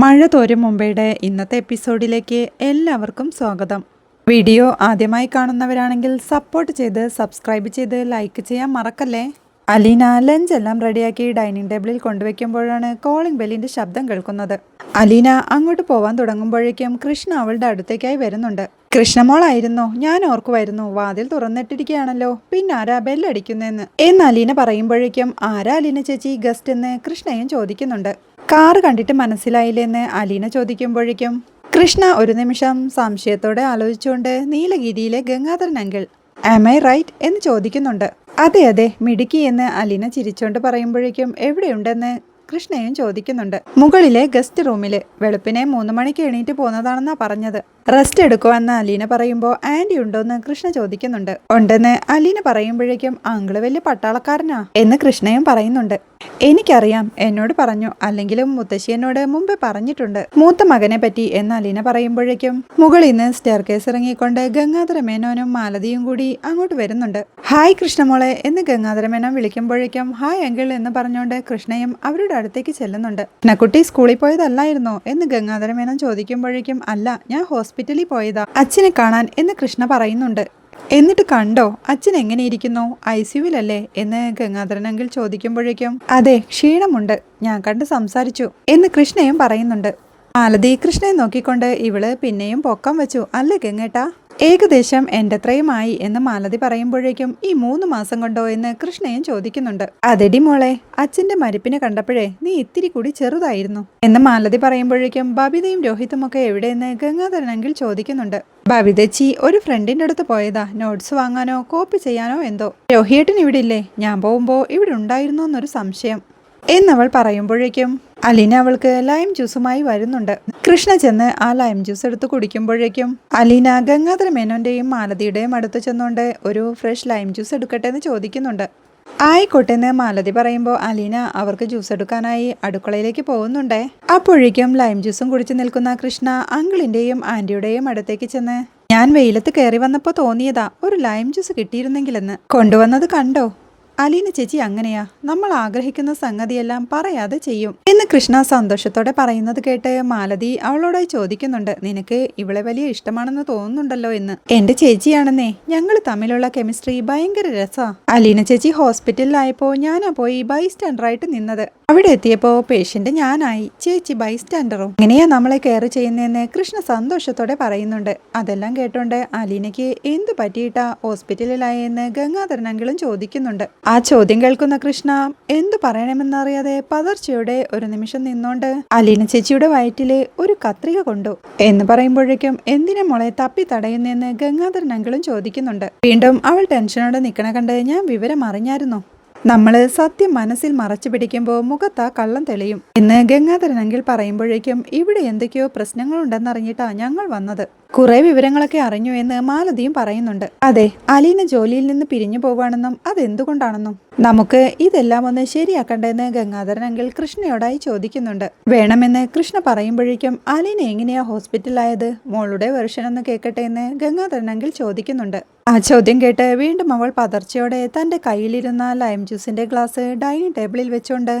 മഴ തോരും മുമ്പയുടെ ഇന്നത്തെ എപ്പിസോഡിലേക്ക് എല്ലാവർക്കും സ്വാഗതം. വീഡിയോ ആദ്യമായി കാണുന്നവരാണെങ്കിൽ സപ്പോർട്ട് ചെയ്ത് സബ്സ്ക്രൈബ് ചെയ്ത് ലൈക്ക് ചെയ്യാൻ മറക്കല്ലേ? അലീന ലഞ്ച് എല്ലാം റെഡിയാക്കി ഡൈനിങ് ടേബിളിൽ കൊണ്ടുവയ്ക്കുമ്പോഴാണ് കോളിംഗ് ബെല്ലിന്റെ ശബ്ദം കേൾക്കുന്നത്. അലീന അങ്ങോട്ട് പോവാൻ തുടങ്ങുമ്പോഴേക്കും കൃഷ്ണ അവളുടെ അടുത്തേക്കായി വരുന്നുണ്ട്. കൃഷ്ണമോളായിരുന്നു ഞാൻ ഓർക്കുമായിരുന്നു വാതിൽ തുറന്നിട്ടിരിക്കുകയാണല്ലോ പിന്നെ ആരാ ബെല്ലടിക്കുന്നതെന്ന് എന്ന് അലീന പറയുമ്പോഴേക്കും ആരാ അലീന ചേച്ചി ഗസ്റ്റ് എന്ന് കൃഷ്ണയും ചോദിക്കുന്നുണ്ട്. കാറ് കണ്ടിട്ട് മനസ്സിലായില്ലെന്ന് അലീന ചോദിക്കുമ്പോഴേക്കും കൃഷ്ണ ഒരു നിമിഷം സംശയത്തോടെ ആലോചിച്ചുകൊണ്ട് നീലഗിരിയിലെ Gangadharan uncle am I right എന്ന് ചോദിക്കുന്നുണ്ട്. അതെ അതെ മിടുക്കി എന്ന് അലീന ചിരിച്ചുകൊണ്ട് പറയുമ്പോഴേക്കും എവിടെയുണ്ടെന്ന്? കൃഷ്ണയും ചോദിക്കുന്നുണ്ട്. മുകളിലെ ഗസ്റ്റ് റൂമിൽ വെളുപ്പിനെ മൂന്ന് മണിക്ക് എണീറ്റ് പോന്നതാണെന്നാ പറഞ്ഞത്. റെസ്റ്റ് എടുക്കുവെന്ന് അലീന പറയുമ്പോൾ ആന്റി ഉണ്ടോന്ന് കൃഷ്ണ ചോദിക്കുന്നുണ്ട്. ഉണ്ടെന്ന് അലീന പറയുമ്പോഴേക്കും അങ്കിൾ വലിയ പട്ടാളക്കാരനാ എന്ന് കൃഷ്ണയും പറയുന്നുണ്ട്. എനിക്കറിയാം എന്നോട് പറഞ്ഞു. അല്ലെങ്കിലും മുത്തശ്ശി എന്നോട് മുമ്പേ പറഞ്ഞിട്ടുണ്ട്. മൂത്ത മകനെ പറ്റി എന്ന് അലീന പറയുമ്പോഴേക്കും മുകളിൽ നിന്ന് സ്റ്റെയർ കേസ് ഇറങ്ങിക്കൊണ്ട് ഗംഗാധര മേനോനും മാലതിയും കൂടി അങ്ങോട്ട് വരുന്നുണ്ട്. ഹായ് കൃഷ്ണമോളെ എന്ന് ഗംഗാധര മേനോൻ വിളിക്കുമ്പോഴേക്കും ഹായ് അങ്കിൾ എന്ന് പറഞ്ഞുകൊണ്ട് കൃഷ്ണയും അവരുടെ അടുത്തേക്ക് ചെല്ലുന്നുണ്ട്. നക്കുട്ടി സ്കൂളിൽ പോയതല്ലായിരുന്നോ? എന്ന് ഗംഗാധര മേനോൻ ചോദിക്കുമ്പോഴേക്കും അല്ല ഞാൻ ഹോസ്പിറ്റലിൽ പോയതാ അച്ഛനെ കാണാൻ എന്ന് കൃഷ്ണ പറയുന്നുണ്ട്. എന്നിട്ട് കണ്ടോ അച്ഛൻ എങ്ങനെയിരിക്കുന്നു? ഐ സിയുവിലല്ലേ എന്ന് ഗംഗാധരനെങ്കിൽ ചോദിക്കുമ്പോഴേക്കും അതെ ക്ഷീണമുണ്ട്. ഞാൻ കണ്ട് സംസാരിച്ചു എന്ന് കൃഷ്ണയും പറയുന്നുണ്ട്. മാലതി കൃഷ്ണയെ നോക്കിക്കൊണ്ട് ഇവൾ പിന്നെയും പൊക്കം വെച്ചു. അല്ലേ ഗംഗേട്ടാ? ഏകദേശം എന്റെ അത്രയുമായി എന്ന് മാലതി പറയുമ്പോഴേക്കും ഈ മൂന്ന് മാസം കൊണ്ടോ എന്ന് കൃഷ്ണയും ചോദിക്കുന്നുണ്ട്. അതെടി മോളെ അച്ഛന്റെ മരിപ്പിനെ കണ്ടപ്പോഴേ നീ ഇത്തിരി കൂടി ചെറുതായിരുന്നു എന്ന് മാലതി പറയുമ്പോഴേക്കും ബബിതയും രോഹിതും ഒക്കെ എവിടെയെന്ന് ഗംഗാധരനെങ്കിൽ ചോദിക്കുന്നുണ്ട്. ബബിതച്ചി ഒരു ഫ്രണ്ടിന്റെ അടുത്ത് പോയതാ. നോട്ട്സ് വാങ്ങാനോ കോപ്പി ചെയ്യാനോ എന്തോ. രോഹിയേട്ടൻ ഇവിടെ ഇല്ലേ ഞാൻ പോകുമ്പോ ഇവിടെ ഉണ്ടായിരുന്നോ എന്നൊരു സംശയം. എന്നവൾ പറയുമ്പോഴേക്കും അലീന അവൾക്ക് ലൈം ജ്യൂസുമായി വരുന്നുണ്ട്. കൃഷ്ണ ചെന്ന് ആ ലൈം ജ്യൂസ് എടുത്ത് കുടിക്കുമ്പോഴേക്കും അലീന ഗംഗാധര മേനോന്റെയും മാലതിയുടെയും അടുത്ത് ചെന്നുകൊണ്ട് ഒരു ഫ്രഷ് ലൈം ജ്യൂസ് എടുക്കട്ടെ എന്ന് ചോദിക്കുന്നുണ്ട്. ആയിക്കോട്ടെ എന്ന് മാലതി പറയുമ്പോൾ അലീന അവർക്ക് ജ്യൂസ് എടുക്കാനായി അടുക്കളയിലേക്ക് പോകുന്നുണ്ടേ. അപ്പോഴേക്കും ലൈം ജ്യൂസും കുടിച്ച് നിൽക്കുന്ന കൃഷ്ണ അങ്കിളിന്റെയും ആന്റിയുടെയും അടുത്തേക്ക് ചെന്ന് ഞാൻ വെയിലത്ത് കയറി വന്നപ്പോൾ തോന്നിയതാ ഒരു ലൈം ജ്യൂസ് കിട്ടിയിരുന്നെങ്കിലെന്ന്. കൊണ്ടുവന്നത് കണ്ടോ? അലീന ചേച്ചി അങ്ങനെയാ. നമ്മൾ ആഗ്രഹിക്കുന്ന സംഗതിയെല്ലാം പറയാതെ ചെയ്യും. എന്ന് കൃഷ്ണ സന്തോഷത്തോടെ പറയുന്നത് കേട്ട് മാലതി അവളോടായി ചോദിക്കുന്നുണ്ട്. നിനക്ക് ഇവളെ വലിയ ഇഷ്ടമാണെന്ന് തോന്നുന്നുണ്ടല്ലോ എന്ന്. എന്റെ ചേച്ചിയാണെന്നേ. ഞങ്ങൾ തമ്മിലുള്ള കെമിസ്ട്രി ഭയങ്കര രസാ. അലീന ചേച്ചി ഹോസ്പിറ്റലിലായപ്പോ ഞാനാ പോയി ബൈസ്റ്റാൻഡറായിട്ട് നിന്നത്. അവിടെ എത്തിയപ്പോ പേഷ്യന്റ് ഞാനായി. ചേച്ചി ബൈസ്റ്റാൻഡറും. എങ്ങനെയാ നമ്മളെ കെയർ ചെയ്യുന്നതെന്ന് കൃഷ്ണ സന്തോഷത്തോടെ പറയുന്നുണ്ട്. അതെല്ലാം കേട്ടോണ്ട് അലീനയ്ക്ക് എന്തു പറ്റിയിട്ടാ ഹോസ്പിറ്റലിലായെന്ന് ഗംഗാധരനെങ്കിലും ചോദിക്കുന്നുണ്ട്. ആ ചോദ്യം കേൾക്കുന്ന കൃഷ്ണ എന്തു പറയണമെന്നറിയാതെ പതർച്ചയുടെ ഒരു നിമിഷം നിന്നോണ്ട് അലീന ചേച്ചിയുടെ വയറ്റിലെ ഒരു കത്രിക കൊണ്ടു. എന്ന് പറയുമ്പോഴേക്കും എന്തിനെ മോളെ തപ്പി തടയുന്നെന്ന് ഗംഗാധരൻ അങ്കിളും ചോദിക്കുന്നുണ്ട്. വീണ്ടും അവൾ ടെൻഷനോടെ നിൽക്കണ കണ്ട് ഞാൻ വിവരം അറിഞ്ഞായിരുന്നു? നമ്മൾ സത്യം മനസ്സിൽ മറച്ചു പിടിക്കുമ്പോൾ മുഖത്താ കള്ളം തെളിയും. എന്ന് ഗംഗാധരൻ അങ്കിൾ പറയുമ്പോഴേക്കും ഇവിടെ എന്തൊക്കെയോ പ്രശ്നങ്ങളുണ്ടെന്നറിഞ്ഞിട്ടാ ഞങ്ങൾ വന്നത്. കുറെ വിവരങ്ങളൊക്കെ അറിഞ്ഞു എന്ന് മാലതിയും പറയുന്നുണ്ട്. അതെ അലീന ജോലിയിൽ നിന്ന് പിരിഞ്ഞു പോവാണെന്നും അതെന്തുകൊണ്ടാണെന്നും. നമുക്ക് ഇതെല്ലാം ഒന്ന് ശരിയാക്കണ്ടെന്ന് ഗംഗാധരൻ അങ്കിൾ കൃഷ്ണയോടായി ചോദിക്കുന്നുണ്ട്. വേണമെന്ന് കൃഷ്ണ പറയുമ്പോഴേക്കും അലീന എങ്ങനെയാ ഹോസ്പിറ്റലായത് മോളുടെ വെർഷൻ ഒന്ന് കേൾക്കട്ടെ എന്ന് ഗംഗാധരൻ അങ്കിൾ ചോദിക്കുന്നുണ്ട്. ആ ചോദ്യം കേട്ട് വീണ്ടും അവൾ പതർച്ചയോടെ തന്റെ കയ്യിലിരുന്ന ലൈം ജ്യൂസിന്റെ ഗ്ലാസ് ഡൈനിങ് ടേബിളിൽ വെച്ചോണ്ട്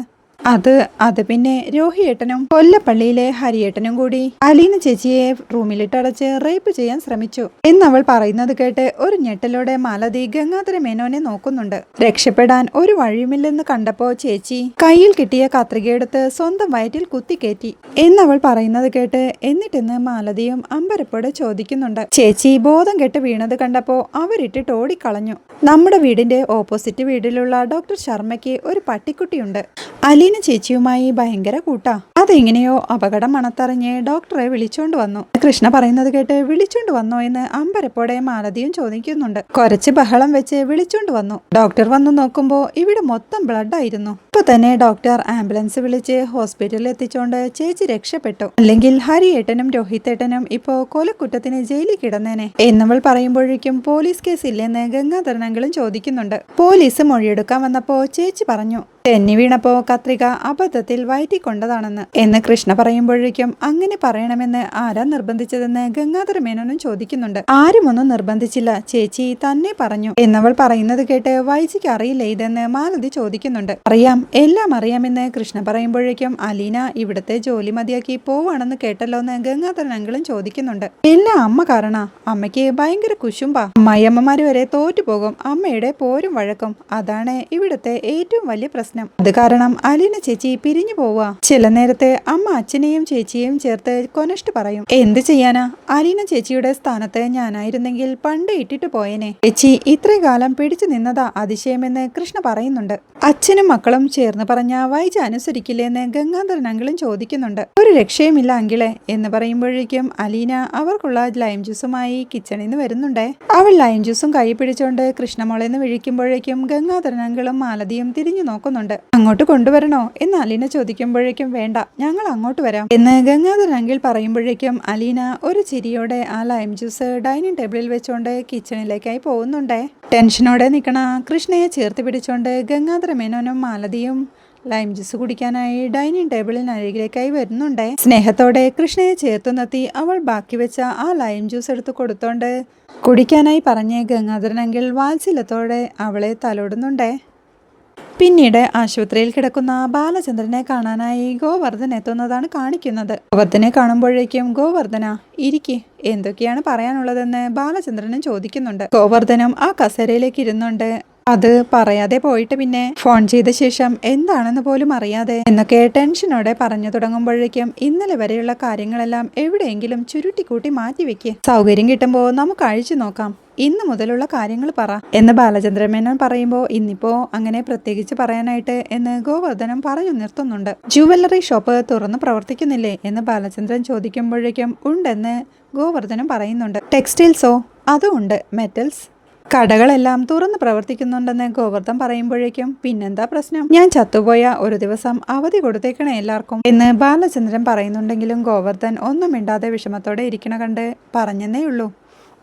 അത് അത് പിന്നെ രോഹിയേട്ടനും കൊല്ലപ്പള്ളിയിലെ ഹരിയേട്ടനും കൂടി അലീന ചേച്ചിയെ റൂമിലിട്ടടച്ച് റേപ്പ് ചെയ്യാൻ ശ്രമിച്ചു. എന്നവൾ പറയുന്നത് കേട്ട് ഒരു ഞെട്ടലോടെ മാലതി ഗംഗാധര മേനോനെ നോക്കുന്നുണ്ട്. രക്ഷപ്പെടാൻ ഒരു വഴിയുമില്ലെന്ന് കണ്ടപ്പോ ചേച്ചി കയ്യിൽ കിട്ടിയ കത്രികയെടുത്ത് സ്വന്തം വയറ്റിൽ കുത്തിക്കേറ്റി. എന്നവൾ പറയുന്നത് കേട്ട് എന്നിട്ടെന്ന് മാലതിയും അമ്പരപ്പോടെ ചോദിക്കുന്നുണ്ട്. ചേച്ചി ബോധം കെട്ട് വീണത് കണ്ടപ്പോ അവരിട്ടിട്ട് ഓടിക്കളഞ്ഞു. നമ്മുടെ വീടിന്റെ ഓപ്പോസിറ്റ് വീട്ടിലുള്ള ഡോക്ടർ ശർമ്മയ്ക്ക് ഒരു പട്ടിക്കുട്ടിയുണ്ട്. അലീന ചേച്ചിയുമായി ഭയങ്കര കൂട്ടാ. അതെങ്ങനെയോ അപകടം മണത്തറിഞ്ഞ് ഡോക്ടറെ വിളിച്ചോണ്ട് വന്നു. കൃഷ്ണ പറയുന്നത് കേട്ട് വിളിച്ചോണ്ട് വന്നോ എന്ന് അമ്പരപ്പോടെ മാലതിയും ചോദിക്കുന്നുണ്ട്. കുറച്ച് ബഹളം വെച്ച് വിളിച്ചോണ്ട് വന്നു. ഡോക്ടർ വന്നു നോക്കുമ്പോ ഇവിടെ മൊത്തം ബ്ലഡ് ആയിരുന്നു. ഇപ്പൊ തന്നെ ഡോക്ടർ ആംബുലൻസ് വിളിച്ച് ഹോസ്പിറ്റലിൽ എത്തിച്ചോണ്ട് ചേച്ചി രക്ഷപ്പെട്ടു. അല്ലെങ്കിൽ ഹരിയേട്ടനും രോഹിത്തേട്ടനും ഇപ്പോ കൊലക്കുറ്റത്തിന് ജയിലിൽ കിടന്നേനെ. എന്നവൾ പറയുമ്പോഴേക്കും പോലീസ് കേസ് ഇല്ലെന്ന് ഗംഗാധരനങ്ങളും ചോദിക്കുന്നുണ്ട്. പോലീസ് മൊഴിയെടുക്കാൻ വന്നപ്പോ ചേച്ചി പറഞ്ഞു തെന്നി വീണപ്പോ കത്രിക അബദ്ധത്തിൽ വയറ്റിക്കൊണ്ടതാണെന്ന്. എന്ന് കൃഷ്ണ പറയുമ്പോഴേക്കും അങ്ങനെ പറയണമെന്ന് ആരാ നിർബന്ധിച്ചതെന്ന് ഗംഗാധര മേനോനും ചോദിക്കുന്നുണ്ട്. ആരുമൊന്നും നിർബന്ധിച്ചില്ല. ചേച്ചി തന്നെ പറഞ്ഞു. എന്നവൾ പറയുന്നത് കേട്ട് വൈജിക്ക് അറിയില്ല ഇതെന്ന് മാലതി ചോദിക്കുന്നുണ്ട്. അറിയാം എല്ലാം അറിയാമെന്ന് കൃഷ്ണ പറയുമ്പോഴേക്കും അലീന ഇവിടുത്തെ ജോലി മതിയാക്കി പോവാണെന്ന് കേട്ടല്ലോ എന്ന് ഗംഗാധരൻ അങ്കിളും ചോദിക്കുന്നുണ്ട്. എല്ലാം അമ്മ കാരണ. അമ്മയ്ക്ക് ഭയങ്കര കുശുമ്പാ. അമ്മായിയമ്മമാര് വരെ തോറ്റുപോകും. അമ്മയുടെ പോരും വഴക്കും. അതാണ് ഇവിടുത്തെ ഏറ്റവും വലിയ പ്രശ്നം. അത് കാരണം അലീന ചേച്ചി പിരിഞ്ഞു പോവാ ചില നേരത്തെ അമ്മ അച്ഛനെയും ചേച്ചിയെയും ചേർത്ത് കൊനഷ്ട് പറയും എന്ത് ചെയ്യാനാ? അലീന ചേച്ചിയുടെ സ്ഥാനത്ത് ഞാനായിരുന്നെങ്കിൽ പണ്ട് ഇട്ടിട്ട് പോയേനെ. ചേച്ചി ഇത്രയും കാലം പിടിച്ചു നിന്നതാ അതിശയമെന്ന് കൃഷ്ണ പറയുന്നുണ്ട്. അച്ഛനും മക്കളും ചേർന്ന് പറഞ്ഞ വൈജ അനുസരിക്കില്ലെന്ന് ഗംഗാധരൻ അങ്കിളും ചോദിക്കുന്നുണ്ട്. ഒരു രക്ഷയുമില്ല അങ്കിളെ എന്ന് പറയുമ്പോഴേക്കും അലീന അവർക്കുള്ള ലൈം ജ്യൂസുമായി കിച്ചണിൽ നിന്ന് വരുന്നുണ്ടേ. അവൾ ലൈം ജ്യൂസും കൈ പിടിച്ചുകൊണ്ട് കൃഷ്ണമോളെന്ന് വിഴിക്കുമ്പോഴേക്കും ഗംഗാധരൻ അങ്കിളും മാലതിയും തിരിഞ്ഞു നോക്കുന്നുണ്ട്. അങ്ങോട്ട് കൊണ്ടുവരണോ? എന്ന് അലീന ചോദിക്കുമ്പോഴേക്കും വേണ്ട ഞങ്ങൾ അങ്ങോട്ട് വരാം. എന്ന് ഗംഗാധർ അങ്കിൾ പറയുമ്പോഴേക്കും അലീന ഒരു ചിരിയോടെ ആ ലൈം ജ്യൂസ് ഡൈനിങ് ടേബിളിൽ വെച്ചുകൊണ്ട് കിച്ചണിലേക്കായി പോകുന്നുണ്ടേ. ടെൻഷനോടെ നിൽക്കണ കൃഷ്ണയെ ചേർത്ത് പിടിച്ചുകൊണ്ട് ഗംഗാധര മേനോനും മാലതിയും ലൈം ജ്യൂസ് കുടിക്കാനായി ഡൈനിങ് ടേബിളിന് അരികിലേക്കായി വരുന്നുണ്ടേ. സ്നേഹത്തോടെ കൃഷ്ണയെ ചേർത്ത് നിർത്തി അവൾ ബാക്കി വെച്ച ആ ലൈം ജ്യൂസ് എടുത്ത് കൊടുത്തോണ്ട് കുടിക്കാനായി പറഞ്ഞ് ഗംഗാധരനെങ്കിൽ വാത്സല്യത്തോടെ അവളെ തലോടുന്നുണ്ടേ. പിന്നീട് ആശുപത്രിയിൽ കിടക്കുന്ന ബാലചന്ദ്രനെ കാണാനായി ഗോവർദ്ധൻ എത്തുന്നതാണ് കാണിക്കുന്നത്. ഗോവർദ്ധനെ കാണുമ്പോഴേക്കും ഗോവർദ്ധന ഇരിക്കെ എന്തൊക്കെയാണ് പറയാനുള്ളതെന്ന് ബാലചന്ദ്രനും ചോദിക്കുന്നുണ്ട്. ഗോവർദ്ധനും ആ കസേരയിലേക്ക് ഇരുന്നുണ്ട്. അത് പറയാതെ പോയിട്ട് പിന്നെ ഫോൺ ചെയ്ത ശേഷം എന്താണെന്ന് പോലും അറിയാതെ എന്നൊക്കെ ടെൻഷനോടെ പറഞ്ഞു തുടങ്ങുമ്പോഴേക്കും ഇന്നലെ വരെയുള്ള കാര്യങ്ങളെല്ലാം എവിടെയെങ്കിലും ചുരുട്ടിക്കൂട്ടി മാറ്റിവെക്കുക സൗകര്യം കിട്ടുമ്പോൾ നമുക്ക് അഴിച്ചു നോക്കാം. ഇന്ന് മുതലുള്ള കാര്യങ്ങൾ പറ എന്ന് ബാലചന്ദ്രമേനോൻ പറയുമ്പോൾ ഇന്നിപ്പോ അങ്ങനെ പ്രത്യേകിച്ച് പറയാനായിട്ട് എന്ന് ഗോവർദ്ധനം പറഞ്ഞു നിർത്തുന്നുണ്ട്. ജുവല്ലറി ഷോപ്പ് തുറന്ന് പ്രവർത്തിക്കുന്നില്ലേ എന്ന് ബാലചന്ദ്രൻ ചോദിക്കുമ്പോഴേക്കും ഉണ്ടെന്ന് ഗോവർദ്ധനം പറയുന്നുണ്ട്. ടെക്സ്റ്റൈൽസോ? അതും ഉണ്ട്. മെറ്റൽസ്? കടകളെല്ലാം തുറന്ന് പ്രവർത്തിക്കുന്നുണ്ടെന്ന് ഗോവർദ്ധൻ പറയുമ്പോഴേക്കും പിന്നെന്താ പ്രശ്നം? ഞാൻ ചത്തുപോയ ഒരു ദിവസം അവധി കൊടുത്തേക്കണേ എല്ലാവർക്കും എന്ന് ബാലചന്ദ്രൻ പറയുന്നുണ്ടെങ്കിലും ഗോവർദ്ധൻ ഒന്നും മിണ്ടാതെ വിഷമത്തോടെ ഇരിക്കണ കണ്ട് പറഞ്ഞെന്നേ ഉള്ളൂ.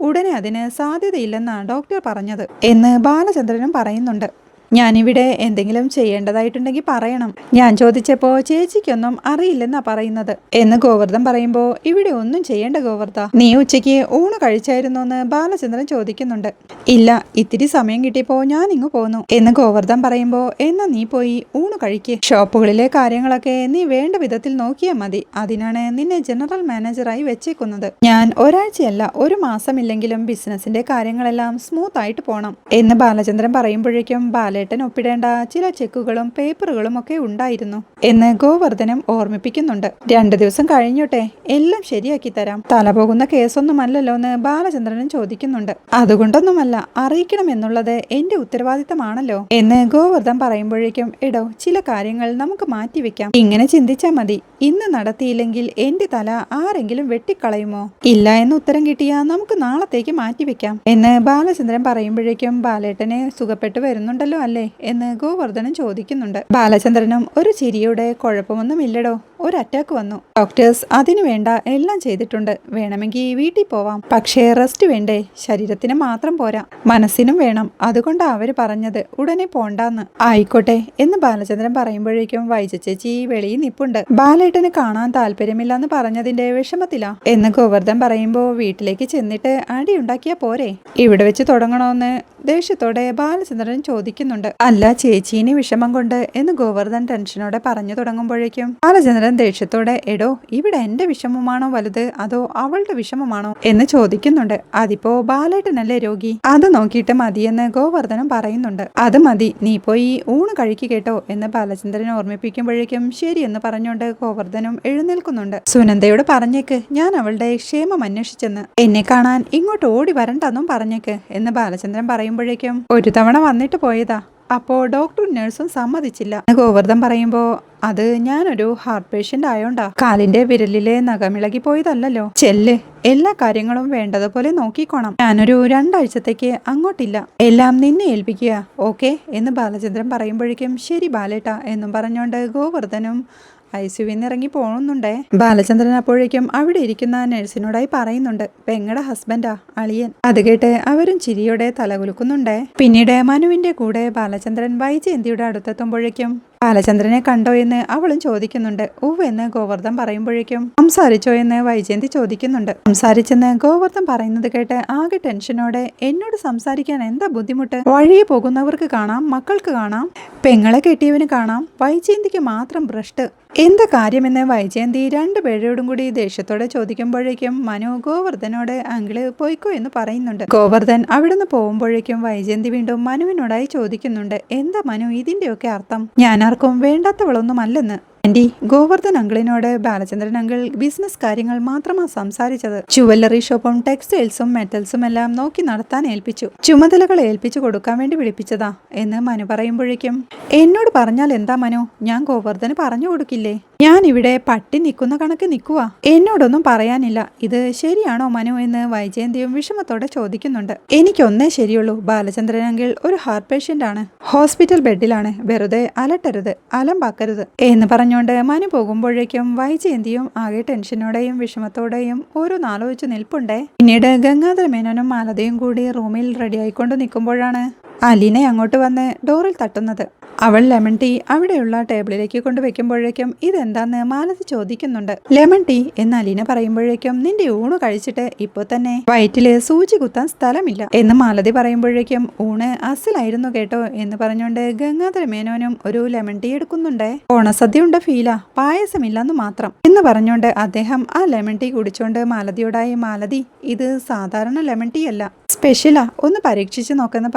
ഉടനെ അതിന് സാധ്യതയില്ലെന്നാണ് ഡോക്ടർ പറഞ്ഞത് എന്ന് ബാലചന്ദ്രനും പറയുന്നുണ്ട്. ഞാനിവിടെ എന്തെങ്കിലും ചെയ്യേണ്ടതായിട്ടുണ്ടെങ്കിൽ പറയണം. ഞാൻ ചോദിച്ചപ്പോൾ ചേച്ചിക്കൊന്നും അറിയില്ലെന്നാ പറയുന്നത്. എന്ന് ഗോവർദ്ധൻ പറയുമ്പോൾ ഇവിടെ ഒന്നും ചെയ്യേണ്ട ഗോവർദ്ധ. നീ ഉച്ചയ്ക്ക് ഊണ് കഴിച്ചായിരുന്നു എന്ന് ബാലചന്ദ്രൻ ചോദിക്കുന്നുണ്ട്. ഇല്ല ഇത്തിരി സമയം കിട്ടിയപ്പോൾ ഞാൻ ഇങ്ങ് പോന്നു. എന്ന് ഗോവർദ്ധൻ പറയുമ്പോൾ എന്നാ നീ പോയി ഊണ് കഴിക്ക്. ഷോപ്പുകളിലെ കാര്യങ്ങളൊക്കെ നീ വേണ്ട വിധത്തിൽ നോക്കിയാൽ മതി. അതിനാണ് നിന്നെ ജനറൽ മാനേജറായി വെച്ചേക്കുന്നത്. ഞാൻ ഒരാഴ്ചയല്ല ഒരു മാസമില്ലെങ്കിലും ബിസിനസിന്റെ കാര്യങ്ങളെല്ലാം സ്മൂത്ത് ആയിട്ട് പോണം. എന്ന് ബാലചന്ദ്രൻ പറയുമ്പോഴേക്കും ബാലേട്ടൻ ഒപ്പിടേണ്ട ചില ചെക്കുകളും പേപ്പറുകളും ഒക്കെ ഉണ്ടായിരുന്നു എന്ന് ഗോവർദ്ധനം ഓർമ്മിപ്പിക്കുന്നുണ്ട്. രണ്ടു ദിവസം കഴിഞ്ഞോട്ടെ എല്ലാം ശരിയാക്കി തരാം. തല പോകുന്ന കേസൊന്നുമല്ലല്ലോ എന്ന് ബാലചന്ദ്രനും ചോദിക്കുന്നുണ്ട്. അതുകൊണ്ടൊന്നുമല്ല അറിയിക്കണം എന്നുള്ളത് എന്റെ ഉത്തരവാദിത്തമാണല്ലോ എന്ന് ഗോവർദ്ധൻ പറയുമ്പോഴേക്കും എടോ ചില കാര്യങ്ങൾ നമുക്ക് മാറ്റിവെക്കാം. ഇങ്ങനെ ചിന്തിച്ചാൽ മതി. ഇന്ന് നടത്തിയില്ലെങ്കിൽ എന്റെ തല ആരെങ്കിലും വെട്ടിക്കളയുമോ? ഇല്ല എന്ന് ഉത്തരം കിട്ടിയാ നമുക്ക് നാളത്തേക്ക് മാറ്റിവെക്കാം എന്ന് ബാലചന്ദ്രൻ പറയുമ്പോഴേക്കും ബാലേട്ടനെ സുഖപ്പെട്ടു വരുന്നുണ്ടല്ലോ അല്ലേ? എന്ന് ഗോവർദ്ധനും ചോദിക്കുന്നുണ്ട്. ബാലചന്ദ്രനും ഒരു ചിരിയുടെ കുഴപ്പമൊന്നുമില്ലടോ. ഒരു അറ്റാക്ക് വന്നു. ഡോക്ടേഴ്സ് അതിനു വേണ്ട എല്ലാം ചെയ്തിട്ടുണ്ട്. വേണമെങ്കിൽ വീട്ടിൽ പോവാം. പക്ഷേ റെസ്റ്റ് വേണ്ടേ? ശരീരത്തിന് മാത്രം പോരാ. മനസ്സിനും വേണം. അതുകൊണ്ട് അവർ പറഞ്ഞത്. ഉടനെ പോണ്ടാന്ന്. ആയിക്കോട്ടെ എന്ന് ബാലചന്ദ്രൻ പറയുമ്പോഴേക്കും വൈജ ചേച്ചി വെളിയിൽ നിപ്പുണ്ട്. ബാലേട്ടന് കാണാൻ താല്പര്യമില്ലെന്ന് പറഞ്ഞതിന്റെ വിഷമത്തിലാ. എന്ന് ഗോവർദ്ധൻ പറയുമ്പോ വീട്ടിലേക്ക് ചെന്നിട്ട് അടിയുണ്ടാക്കിയാ പോരെ? ഇവിടെ വെച്ച് തുടങ്ങണോന്ന് ദേഷ്യത്തോടെ ബാലചന്ദ്രൻ ചോദിക്കുന്നുണ്ട്. അല്ല ചേച്ചീനെ വിഷമം കൊണ്ട് എന്ന് ഗോവർദ്ധൻ ടെൻഷനോടെ പറഞ്ഞു തുടങ്ങുമ്പോഴേക്കും ബാലചന്ദ്രൻ ദേഷ്യത്തോടെ എടോ ഇവിടെ എന്റെ വിഷമമാണോ വലുത്? അതോ അവളുടെ വിഷമമാണോ? എന്ന് ചോദിക്കുന്നുണ്ട്. അതിപ്പോ ബാലേട്ടനല്ലേ രോഗി? അത് നോക്കിയിട്ട് മതിയെന്ന് ഗോവർദ്ധനം പറയുന്നുണ്ട്. അത് മതി. നീ പോയി ഊണ് കഴിക്കു കേട്ടോ എന്ന് ബാലചന്ദ്രൻ ഓർമ്മിപ്പിക്കുമ്പോഴേക്കും ശരിയെന്ന് പറഞ്ഞുകൊണ്ട് ഗോവർദ്ധനം എഴുന്നേൽക്കുന്നുണ്ട്. സുനന്ദയോട് പറഞ്ഞേക്ക്. ഞാൻ അവളുടെ ക്ഷേമം അന്വേഷിച്ചെന്ന്. എന്നെ കാണാൻ ഇങ്ങോട്ട് ഓടി വരണ്ടെന്നും പറഞ്ഞേക്ക് എന്ന് ബാലചന്ദ്രൻ പറയുമ്പോഴേക്കും ഒരു തവണ വന്നിട്ട് പോയതാ. അപ്പോ ഡോക്ടറും നഴ്സും സമ്മതിച്ചില്ല. ഗോവർദ്ധൻ പറയുമ്പോ അത് ഞാനൊരു ഹാർട്ട് പേഷ്യന്റ് ആയോണ്ടാ. കാലിന്റെ വിരലിലെ നഖമിളകി പോയതല്ലല്ലോ. ചെല്ല്. എല്ലാ കാര്യങ്ങളും വേണ്ടതുപോലെ നോക്കിക്കോണം. ഞാനൊരു രണ്ടാഴ്ചത്തേക്ക് അങ്ങോട്ടില്ല. എല്ലാം നിന്നെ ഏൽപ്പിക്കുക. ഓക്കെ? എന്ന് ബാലചന്ദ്രൻ പറയുമ്പോഴേക്കും ശരി ബാലേട്ട എന്നും പറഞ്ഞുകൊണ്ട് ഗോവർദ്ധനും ഐസിയുവിന്ന് ഇറങ്ങി പോകുന്നുണ്ടേ ബാലചന്ദ്രൻ അപ്പോഴേക്കും അവിടെ ഇരിക്കുന്ന നഴ്സിനോടായി പറയുന്നുണ്ട് പെങ്ങടെ ഹസ്ബൻഡാ അളിയൻ. അത് കേട്ട് അവരും ചിരിയോടെ തലകുലുക്കുന്നുണ്ടേ. പിന്നീട് മനുവിന്റെ കൂടെ ബാലചന്ദ്രൻ വൈജയന്തിയുടെ അടുത്തെത്തുമ്പോഴേക്കും ബാലചന്ദ്രനെ കണ്ടോ എന്ന് അവളും ചോദിക്കുന്നുണ്ട്. ഉവ് എന്ന് ഗോവർദ്ധൻ പറയുമ്പോഴേക്കും സംസാരിച്ചോ എന്ന് വൈജയന്തി ചോദിക്കുന്നുണ്ട്. സംസാരിച്ചെന്ന് ഗോവർദ്ധൻ പറയുന്നത് കേട്ട് ആകെ ടെൻഷനോടെ എന്നോട് സംസാരിക്കാൻ എന്താ ബുദ്ധിമുട്ട്? വഴിയെ പോകുന്നവർക്ക് കാണാം മക്കൾക്ക് കാണാം പെങ്ങളെ കെട്ടിയവന് കാണാം വൈജയന്തിക്ക് മാത്രം ഭ്രഷ്ട്. എന്താ കാര്യമെന്ന് വൈജയന്തി രണ്ടുപേരോടും കൂടി ദേഷ്യത്തോടെ ചോദിക്കുമ്പോഴേക്കും മനു ഗോവർദ്ധനോട് അങ്കിൾ പോയിക്കോ എന്ന് പറയുന്നുണ്ട്. ഗോവർദ്ധൻ അവിടുന്ന് പോകുമ്പോഴേക്കും വൈജയന്തി വീണ്ടും മനുവിനോടായി ചോദിക്കുന്നുണ്ട്. എന്താ മനു ഇതിന്റെയൊക്കെ അർത്ഥം? ഞാനാർക്കും വേണ്ടാത്തവളൊന്നും അല്ലെന്ന് ആന്റി ഗോവർദ്ധൻ അങ്കിളിനോട് ബാലചന്ദ്രൻ അങ്കിൾ ബിസിനസ് കാര്യങ്ങൾ മാത്രമാണ് സംസാരിച്ചത്. ജുവല്ലറി ഷോപ്പും ടെക്സ്റ്റൈൽസും മെറ്റൽസും എല്ലാം നോക്കി നടത്താൻ ഏൽപ്പിച്ചു. ചുമതലകൾ ഏൽപ്പിച്ചു കൊടുക്കാൻ വേണ്ടി വിളിപ്പിച്ചതാ എന്ന് മനു പറയുമ്പോഴേക്കും എന്നോട് പറഞ്ഞാൽ എന്താ മനു? ഞാൻ ഗോവർദ്ധന് പറഞ്ഞു കൊടുക്കില്ലേ? ഞാൻ ഇവിടെ പട്ടി നിൽക്കുന്ന കണക്ക് നിൽക്കുക എന്നോടൊന്നും പറയാനില്ല. ഇത് ശരിയാണോ മനു? എന്ന് വൈജയന്തിയും വിഷമത്തോടെ ചോദിക്കുന്നുണ്ട്. എനിക്കൊന്നേ ശരിയുള്ളൂ. ബാലചന്ദ്രൻ അങ്കിൾ ഒരു ഹാർട്ട് പേഷ്യന്റ് ആണ്. ഹോസ്പിറ്റൽ ബെഡിലാണ്. വെറുതെ അലട്ടരുത്. അലമ്പാക്കരുത്. എന്ന് പറഞ്ഞുകൊണ്ട് മനു പോകുമ്പോഴേക്കും വൈജയന്തിയും ആകെ ടെൻഷനോടെയും വിഷമത്തോടെയും ഓരോന്നാലോചിച്ച് നിൽപ്പുണ്ടേ. പിന്നീട് ഗംഗാധര മേനോനും മാലതയും കൂടി റൂമിൽ റെഡിയായിക്കൊണ്ട് നിൽക്കുമ്പോഴാണ് അലീനെ അങ്ങോട്ട് വന്ന് ഡോറിൽ തട്ടുന്നത്. അവൾ ലെമൺ ടീ അവിടെയുള്ള ടേബിളിലേക്ക് കൊണ്ടുവയ്ക്കുമ്പോഴേക്കും ഇതെന്താന്ന് മാലതി ചോദിക്കുന്നുണ്ട്. ലെമൺ ടീ എന്ന് അലീന പറയുമ്പോഴേക്കും നിന്റെ ഊണ് കഴിച്ചിട്ട് ഇപ്പൊ തന്നെ വയറ്റിൽ സൂചി കുത്താൻ സ്ഥലമില്ല. എന്ന് മാലതി പറയുമ്പോഴേക്കും ഊണ് അസിലായിരുന്നു കേട്ടോ എന്ന് പറഞ്ഞുകൊണ്ട് ഗംഗാധര മേനോനും ഒരു ലെമൺ ടീ എടുക്കുന്നുണ്ടേ. ഓണസദ്യ ഉണ്ട് ഫീല പായസമില്ലെന്ന് മാത്രം. എന്ന് പറഞ്ഞുകൊണ്ട് അദ്ദേഹം ആ ലെമൺ ടീ കുടിച്ചോണ്ട് മാലതിയോടായി മാലതി ഇത് സാധാരണ ലെമൺ ടീ അല്ല സ്പെഷ്യലാ ഒന്ന് പരീക്ഷിച്ച് നോക്കെന്ന്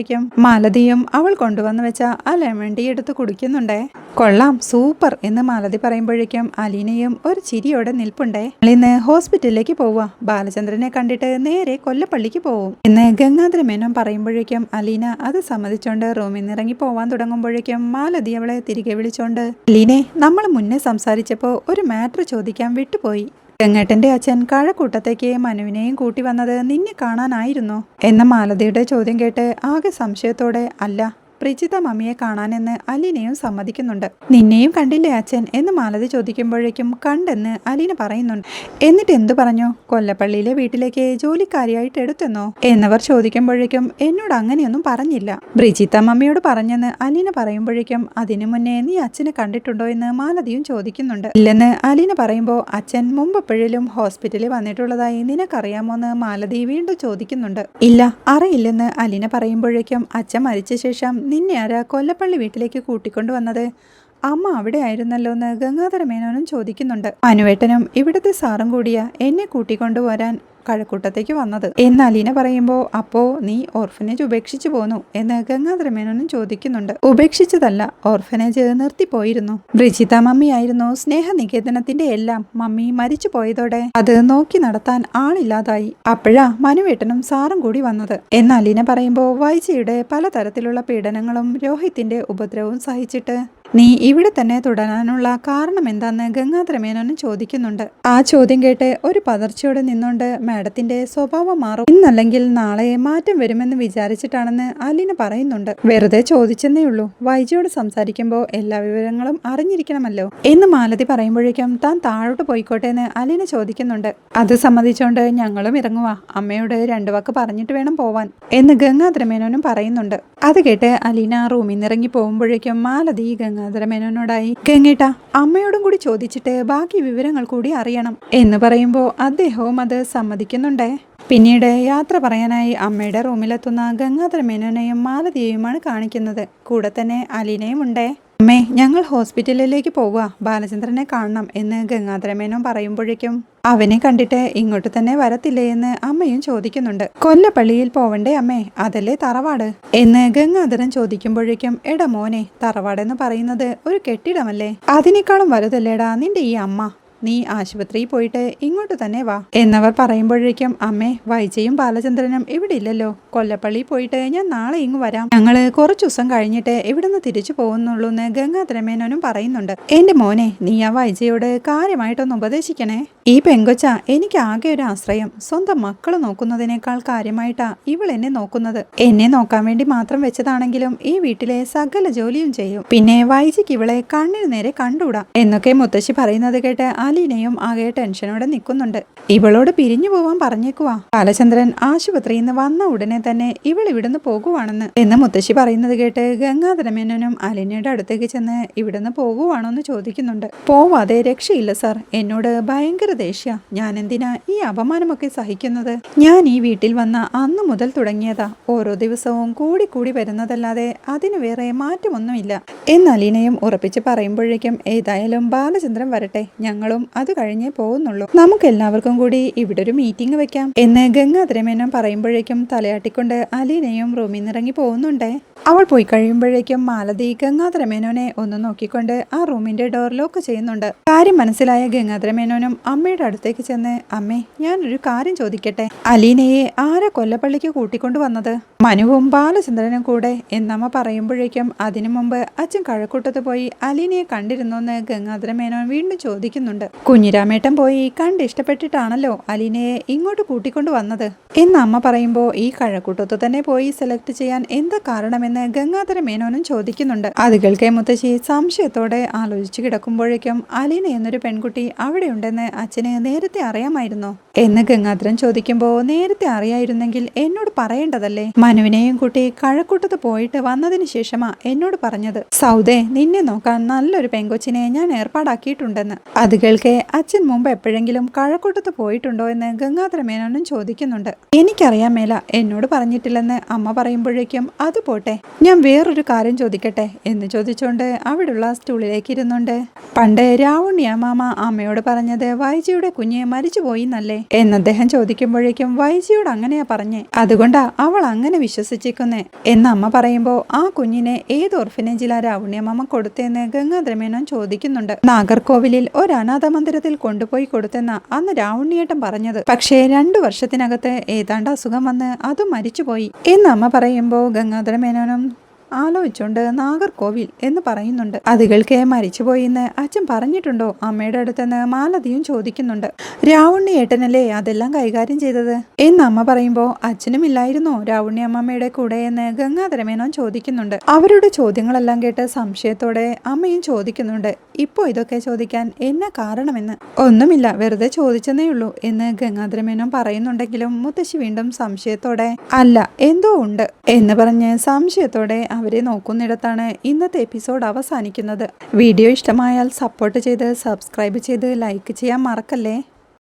പറയുമ്പോഴേക്കും മാലതിയും അവൾ കൊണ്ടുവന്ന് വെച്ച ആ ലെമൺ ടീ എടുത്ത് കുടിക്കുന്നുണ്ടേ. കൊള്ളാം സൂപ്പർ എന്ന് മാലതി പറയുമ്പോഴേക്കും അലീനയും ഒരു ചിരിയോടെ നിൽപ്പുണ്ടേ. ഇന്ന് ഹോസ്പിറ്റലിലേക്ക് പോവുക. ബാലചന്ദ്രനെ കണ്ടിട്ട് നേരെ കൊല്ലപ്പള്ളിക്ക് പോവും. എന്ന് ഗംഗാധര മേനോൻ പറയുമ്പോഴേക്കും അലീന അത് സമ്മതിച്ചോണ്ട് റൂമിൽ നിന്ന് ഇറങ്ങി പോവാൻ തുടങ്ങുമ്പോഴേക്കും മാലതി അവളെ തിരികെ വിളിച്ചോണ്ട് അലീനെ നമ്മൾ മുന്നേ സംസാരിച്ചപ്പോൾ ഒരു മാറ്റർ ചോദിക്കാൻ വിട്ടുപോയി. ഗംഗേട്ടന്റെ അച്ഛൻ കഴക്കൂട്ടത്തേക്ക് മനുവിനെയും കൂട്ടി വന്നത് നിന്നെ കാണാനായിരുന്നോ. എന്ന മാലതിയുടെ ചോദ്യം കേട്ട് ആകെ സംശയത്തോടെ അല്ല പ്രിജിത മമ്മിയെ കാണാനെന്ന് അലീനയും സമ്മതിക്കുന്നുണ്ട്. നിന്നെയും കണ്ടില്ലേ അച്ഛൻ? എന്ന് മാലതി ചോദിക്കുമ്പോഴേക്കും കണ്ടെന്ന് അലീന പറയുന്നുണ്ട്. എന്നിട്ട് എന്തു പറഞ്ഞു? കൊല്ലപ്പള്ളിയിലെ വീട്ടിലേക്ക് ജോലിക്കാരിയായിട്ട് എടുത്തെന്നോ? എന്നവർ ചോദിക്കുമ്പോഴേക്കും എന്നോട് അങ്ങനെയൊന്നും പറഞ്ഞില്ല. ബ്രിജിത്ത മമ്മിയോട് പറഞ്ഞെന്ന് അലീന പറയുമ്പോഴേക്കും അതിനു മുന്നേ നീ അച്ഛനെ കണ്ടിട്ടുണ്ടോ? എന്ന് മാലതിയും ചോദിക്കുന്നുണ്ട്. ഇല്ലെന്ന് അലീന പറയുമ്പോൾ അച്ഛൻ മുമ്പെപ്പോഴേലും ഹോസ്പിറ്റലിൽ വന്നിട്ടുള്ളതായി നിനക്കറിയാമോ എന്ന് മാലതി വീണ്ടും ചോദിക്കുന്നുണ്ട്. ഇല്ല അറിയില്ലെന്ന് അലീന പറയുമ്പോഴേക്കും അച്ഛൻ മരിച്ച ശേഷം നിന്നെ ആരാ കൊല്ലപ്പള്ളി വീട്ടിലേക്ക് കൂട്ടിക്കൊണ്ടു വന്നത്? അമ്മ അവിടെ ആയിരുന്നല്ലോ എന്ന് ഗംഗാധര മേനോനും ചോദിക്കുന്നുണ്ട്. അനുവേട്ടനും ഇവിടുത്തെ സാറും കൂടിയാ എന്നെ കൂട്ടിക്കൊണ്ടുവരാൻ കഴക്കൂട്ടത്തേക്ക് വന്നത്. എന്ന് അലീന പറയുമ്പോൾ അപ്പോ നീ ഓർഫനേജ് ഉപേക്ഷിച്ചു പോന്നു എന്ന് ഗംഗാധര മേനോനും ചോദിക്കുന്നുണ്ട്. ഉപേക്ഷിച്ചതല്ല ഓർഫനേജ് നിർത്തിപ്പോയിരുന്നു. ബ്രിജിത മമ്മിയായിരുന്നു സ്നേഹനികേതനത്തിന്റെ എല്ലാം മമ്മി മരിച്ചു പോയതോടെ അത് നോക്കി നടത്താൻ ആളില്ലാതായി. അപ്പോഴാ മനുവേട്ടനും സാറും കൂടി വന്നത്. എന്ന് അലീന പറയുമ്പോൾ വൈജയുടെ പലതരത്തിലുള്ള പീഡനങ്ങളും രോഹിത്തിന്റെ ഉപദ്രവവും സഹിച്ചിട്ട് നീ ഇവിടെ തന്നെ തുടരാനുള്ള കാരണം എന്താന്ന് ഗംഗാധര മേനോനും ചോദിക്കുന്നുണ്ട്. ആ ചോദ്യം കേട്ട് ഒരു പതർച്ചയോടെ നിന്നുകൊണ്ട് മാഡത്തിന്റെ സ്വഭാവം മാറും. ഇന്നല്ലെങ്കിൽ നാളെ മാറ്റം വരുമെന്ന് വിചാരിച്ചിട്ടാണെന്ന് അലീന പറയുന്നുണ്ട്. വെറുതെ ചോദിച്ചെന്നേ ഉള്ളൂ. വൈജയോട് സംസാരിക്കുമ്പോൾ എല്ലാ വിവരങ്ങളും അറിഞ്ഞിരിക്കണമല്ലോ. എന്ന് മാലതി പറയുമ്പോഴേക്കും താൻ താഴോട്ട് പോയിക്കോട്ടെ എന്ന് അലീന ചോദിക്കുന്നുണ്ട്. അത് സംബന്ധിച്ചോണ്ട് ഞങ്ങളും ഇറങ്ങുക അമ്മയോട് രണ്ടു വാക്ക് പറഞ്ഞിട്ട് വേണം പോവാൻ എന്ന് ഗംഗാധര മേനോനും പറയുന്നുണ്ട്. അത് കേട്ട് അലീന റൂമിൽ നിന്ന് ഇറങ്ങി പോകുമ്പോഴേക്കും മാലതി ഗംഗാധര ഗംഗേട്ട അമ്മയോടും കൂടി ചോദിച്ചിട്ട് ബാക്കി വിവരങ്ങൾ കൂടി അറിയണം എന്ന് പറയുമ്പോൾ അദ്ദേഹവും അത് സമ്മതിക്കുന്നുണ്ടേ. പിന്നീട് യാത്ര പറയാനായി അമ്മയുടെ റൂമിലെത്തുന്ന ഗംഗാധര മേനോനെയും മാലതിയെയുമാണ് കാണിക്കുന്നത്. കൂടെ തന്നെ അലീനയും ഉണ്ടേ അമ്മേ ഞങ്ങൾ ഹോസ്പിറ്റലിലേക്ക് പോവുക. ബാലചന്ദ്രനെ കാണണം എന്ന് ഗംഗാധരമേനോ പറയുമ്പോഴേക്കും അവനെ കണ്ടിട്ട് ഇങ്ങോട്ട് തന്നെ വരത്തില്ലേ എന്ന് അമ്മയും ചോദിക്കുന്നുണ്ട്. കൊല്ലപ്പള്ളിയിൽ പോവണ്ടേ അമ്മേ? അതല്ലേ തറവാട്? എന്ന് ഗംഗാധരൻ ചോദിക്കുമ്പോഴേക്കും എടാ മോനെ തറവാടെന്ന് പറയുന്നത് ഒരു കെട്ടിടമല്ലേ? അതിനേക്കാളും വലുതല്ലേടാ നിന്റെ ഈ അമ്മ? നീ ആശുപത്രിയിൽ പോയിട്ട് ഇങ്ങോട്ട് തന്നെ വാ. എന്നവർ പറയുമ്പോഴേക്കും അമ്മേ വൈജയും ബാലചന്ദ്രനും ഇവിടെ ഇല്ലല്ലോ. കൊല്ലപ്പള്ളി പോയിട്ട് ഞാൻ നാളെ ഇങ്ങ് വരാം. ഞങ്ങൾ കുറച്ചു ദിവസം കഴിഞ്ഞിട്ട് ഇവിടുന്ന് തിരിച്ചു പോകുന്നുള്ളൂ എന്ന് ഗംഗാധരമേനോനും പറയുന്നുണ്ട്. എന്റെ മോനെ നീ ആ വൈജയോട് കാര്യമായിട്ടൊന്ന് ഉപദേശിക്കണേ. ഈ പെങ്കൊച്ച എനിക്ക് ആകെ ഒരു ആശ്രയം. സ്വന്തം മക്കൾ നോക്കുന്നതിനേക്കാൾ കാര്യമായിട്ടാ ഇവൾ എന്നെ നോക്കുന്നത്. എന്നെ നോക്കാൻ വേണ്ടി മാത്രം വെച്ചതാണെങ്കിലും ഈ വീട്ടിലെ സകല ജോലിയും ചെയ്യും. പിന്നെ വൈജിക്ക് ഇവളെ കണ്ണിന് നേരെ കണ്ടുകൂടാ? എന്നൊക്കെ മുത്തശ്ശി പറയുന്നത് കേട്ട് ആലീനയും ആകെ ടെൻഷനോടെ നിൽക്കുന്നുണ്ട്. ഇവളോട് പിരിഞ്ഞു പോവാൻ പറഞ്ഞേക്കുവാ. ബാലചന്ദ്രൻ ആശുപത്രിയിൽ നിന്ന് വന്ന ഉടനെ തന്നെ ഇവൾ ഇവിടുന്ന് പോകുവാണെന്ന്. എന്ന് മുത്തശ്ശി പറയുന്നത് കേട്ട് ഗംഗാധരമേനോനും അലിനയുടെ അടുത്തേക്ക് ചെന്ന് ഇവിടുന്ന് പോകുവാണോ എന്ന് ചോദിക്കുന്നുണ്ട്. പോവാതെ രക്ഷയില്ല സാർ. എന്നോട് ഭയങ്കര ദേഷ്യ. ഞാൻ എന്തിനാ ഈ അപമാനമൊക്കെ സഹിക്കുന്നത്? ഞാൻ ഈ വീട്ടിൽ വന്ന അന്ന് മുതൽ തുടങ്ങിയതാ. ഓരോ ദിവസവും കൂടി കൂടി വരുന്നതല്ലാതെ അതിന് വേറെ മാറ്റമൊന്നുമില്ല. എന്ന് അലീനയും ഉറപ്പിച്ച് പറയുമ്പോഴേക്കും ഏതായാലും ബാലചന്ദ്രൻ വരട്ടെ. ഞങ്ങളും അത് കഴിഞ്ഞേ പോകുന്നുള്ളൂ. നമുക്ക് എല്ലാവർക്കും കൂടി ഇവിടെ ഒരു മീറ്റിംഗ് വെക്കാം. എന്ന് ഗംഗാധരമേനം പറയുമ്പോഴേക്കും തലയാട്ടിക്കൊണ്ട് അലീനയും റൂമിൽ നിറങ്ങി പോകുന്നുണ്ടേ. അവൾ പോയി കഴിയുമ്പോഴേക്കും മാലതി ഗംഗാധരമേനോനെ ഒന്ന് നോക്കിക്കൊണ്ട് ആ റൂമിന്റെ ഡോർ ലോക്ക് ചെയ്യുന്നുണ്ട്. കാര്യം മനസ്സിലായ ഗംഗാധരമേനോനും അമ്മയുടെ അടുത്തേക്ക് ചെന്ന് അമ്മേ ഞാനൊരു കാര്യം ചോദിക്കട്ടെ? അലീനയെ ആരെ കൊല്ലപ്പള്ളിക്ക് കൂട്ടിക്കൊണ്ടു വന്നത്? മനുവും ബാലചന്ദ്രനും കൂടെ? എന്നമ്മ പറയുമ്പോഴേക്കും അതിനു മുമ്പ് അച്ഛൻ കഴക്കൂട്ടത്ത് പോയി അലീനയെ കണ്ടിരുന്നോന്ന് ഗംഗാധരമേനോൻ വീണ്ടും ചോദിക്കുന്നുണ്ട്. കുഞ്ഞിരാമേട്ടൻ പോയി കണ്ട് ഇഷ്ടപ്പെട്ടിട്ടാണല്ലോ അലീനയെ ഇങ്ങോട്ട് കൂട്ടിക്കൊണ്ടു വന്നത്. എന്ന് അമ്മ പറയുമ്പോൾ ഈ കഴക്കൂട്ടത്ത് തന്നെ പോയി സെലക്ട് ചെയ്യാൻ എന്താ കാരണമെന്ന് ഗംഗാധര മേനോനും ചോദിക്കുന്നുണ്ട്. അത് കേൾക്കേ മുത്തശ്ശി സംശയത്തോടെ ആലോചിച്ചു കിടക്കുമ്പോഴേക്കും അലീന എന്നൊരു പെൺകുട്ടി അവിടെയുണ്ടെന്ന് അച്ഛന് നേരത്തെ അറിയാമായിരുന്നോ. എന്ന് ഗംഗാധരൻ ചോദിക്കുമ്പോൾ നേരത്തെ അറിയായിരുന്നെങ്കിൽ എന്നോട് പറയേണ്ടതല്ലേ? മനുവിനെയും കുട്ടി കഴക്കൂട്ടത്ത് പോയിട്ട് വന്നതിന് ശേഷമാ എന്നോട് പറഞ്ഞത്. സൗദേ നിന്നെ നോക്കാൻ നല്ലൊരു പെങ്കൊച്ചിനെ ഞാൻ ഏർപ്പാടാക്കിയിട്ടുണ്ടെന്ന്. അത് കേൾക്കെ അച്ഛൻ മുമ്പ് എപ്പോഴെങ്കിലും കഴക്കൂട്ടത്ത് പോയിട്ടുണ്ടോ എന്ന് ഗംഗാധര മേനോനും ചോദിക്കുന്നുണ്ട്. എനിക്കറിയാൻ മേല എന്നോട് പറഞ്ഞിട്ടില്ലെന്ന് അമ്മ പറയുമ്പോഴേക്കും അത് പോട്ടെ ഞാൻ വേറൊരു കാര്യം ചോദിക്കട്ടെ എന്ന് ചോദിച്ചുകൊണ്ട് അവിടുള്ള സ്റ്റൂളിലേക്ക് ഇരുന്നുണ്ട് പണ്ട് രാവുണ്ണിയ മാമ അമ്മയോട് പറഞ്ഞത് വൈജിയുടെ കുഞ്ഞെ മരിച്ചുപോയി എന്നല്ലേ എന്ന് അദ്ദേഹം ചോദിക്കുമ്പോഴേക്കും വൈജിയോട് അങ്ങനെയാ പറഞ്ഞേ അതുകൊണ്ടാ അവൾ അങ്ങനെ വിശ്വസിച്ചിരിക്കുന്നേ എന്ന് അമ്മ പറയുമ്പോൾ ആ കുഞ്ഞിനെ ഏത് ഓർഫനേജിലാ രാവുണ്യ മാമ കൊടുത്തേന്ന് ഗംഗാധരമേനോൻ ചോദിക്കുന്നുണ്ട്. നാഗർകോവിലിൽ ഒരു അനാഥ മന്ദിരത്തിൽ കൊണ്ടുപോയി കൊടുത്തെന്ന അന്ന് രാവുണ്ണിയേട്ടൻ പറഞ്ഞത്. പക്ഷേ രണ്ടു വർഷത്തിനകത്ത് ഏതാണ്ട് അസുഖം വന്ന് അതും മരിച്ചുപോയി. എന്ന് അമ്മ പറയുമ്പോൾ ഗംഗാധര മേനോനും ആലോചിച്ചുകൊണ്ട് നാഗർകോവിൽ എന്ന് പറയുന്നുണ്ട്. അത് കേൾക്കെ മരിച്ചുപോയി എന്ന് അച്ഛൻ പറഞ്ഞിട്ടുണ്ടോ? അമ്മയുടെ അടുത്തെന്ന് മാലതിയും ചോദിക്കുന്നുണ്ട്. രാവുണ്ണി ഏട്ടനല്ലേ അതെല്ലാം കൈകാര്യം ചെയ്തത്? എന്ന് അമ്മ പറയുമ്പോൾ അച്ഛനും ഇല്ലായിരുന്നോ? രാവുണ്ണി അമ്മമ്മയുടെ കൂടെ എന്ന് ഗംഗാധരമേനോൻ ചോദിക്കുന്നുണ്ട്. അവരുടെ ചോദ്യങ്ങളെല്ലാം കേട്ട് സംശയത്തോടെ അമ്മയും ചോദിക്കുന്നുണ്ട്. ഇപ്പോൾ ഇതൊക്കെ ചോദിക്കാൻ എന്നെ കാരണമെന്ന്? ഒന്നുമില്ല വെറുതെ ചോദിച്ചെന്നേ ഉള്ളൂ എന്ന് ഗംഗാധരമേനോൻ പറയുന്നുണ്ടെങ്കിലും മുത്തശ്ശി വീണ്ടും സംശയത്തോടെ അല്ല എന്തോ ഉണ്ട്? എന്ന് പറഞ്ഞ് സംശയത്തോടെ അവരെ നോക്കുന്നിടത്താണ് ഇന്നത്തെ എപ്പിസോഡ് അവസാനിക്കുന്നത്. വീഡിയോ ഇഷ്ടമായാൽ സപ്പോർട്ട് ചെയ്ത് സബ്സ്ക്രൈബ് ചെയ്ത് ലൈക്ക് ചെയ്യാൻ മറക്കല്ലേ?